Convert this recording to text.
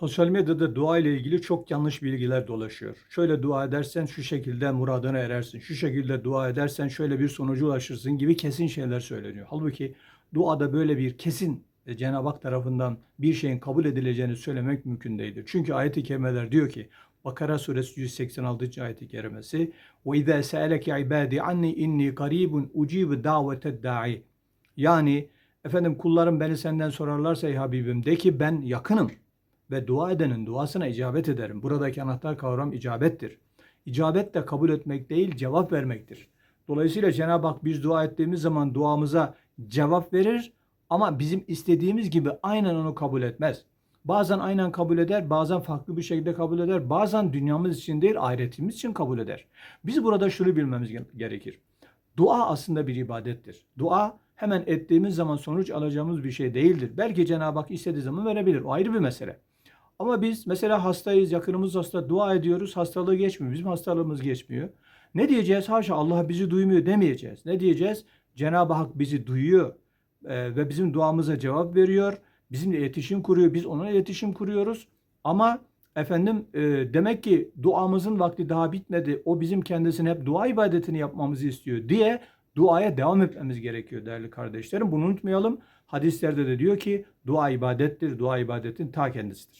Sosyal medyada dua ile ilgili çok yanlış bilgiler dolaşıyor. Şöyle dua edersen şu şekilde muradına erersin. Şu şekilde dua edersen şöyle bir sonuca ulaşırsın gibi kesin şeyler söyleniyor. Halbuki duada böyle bir kesin e, Cenab-ı Hak tarafından bir şeyin kabul edileceğini söylemek mümkün değildir. Çünkü ayet-i kerimeler diyor ki Bakara suresi 186. ayet-i kerimesi izâ se'eleke ibâdî anni inni qarîbun ucîbu daveted da'i yani efendim kullarım beni senden sorarlarsa ey Habibim de ki ben yakınım ve dua edenin duasına icabet ederim. Buradaki anahtar kavram icabettir. İcabet de kabul etmek değil cevap vermektir. Dolayısıyla Cenab-ı Hak biz dua ettiğimiz zaman duamıza cevap verir ama bizim istediğimiz gibi aynen onu kabul etmez. Bazen aynen kabul eder, bazen farklı bir şekilde kabul eder, bazen dünyamız için değil ahiretimiz için kabul eder. Biz burada şunu bilmemiz gerekir. Dua aslında bir ibadettir. Dua hemen ettiğimiz zaman sonuç alacağımız bir şey değildir. Belki Cenab-ı Hak istediği zaman verebilir. O ayrı bir mesele. Ama biz mesela hastayız, yakınımız hasta, dua ediyoruz, hastalığı geçmiyor. Bizim hastalığımız geçmiyor. Ne diyeceğiz? Haşa Allah bizi duymuyor demeyeceğiz. Ne diyeceğiz? Cenab-ı Hak bizi duyuyor e, ve bizim duamıza cevap veriyor. Bizimle iletişim kuruyor, biz onunla iletişim kuruyoruz. Ama efendim e, demek ki duamızın vakti daha bitmedi. O bizim kendisine hep dua ibadetini yapmamızı istiyor diye duaya devam etmemiz gerekiyor değerli kardeşlerim. Bunu unutmayalım. Hadislerde de diyor ki dua ibadettir, dua ibadetin ta kendisidir.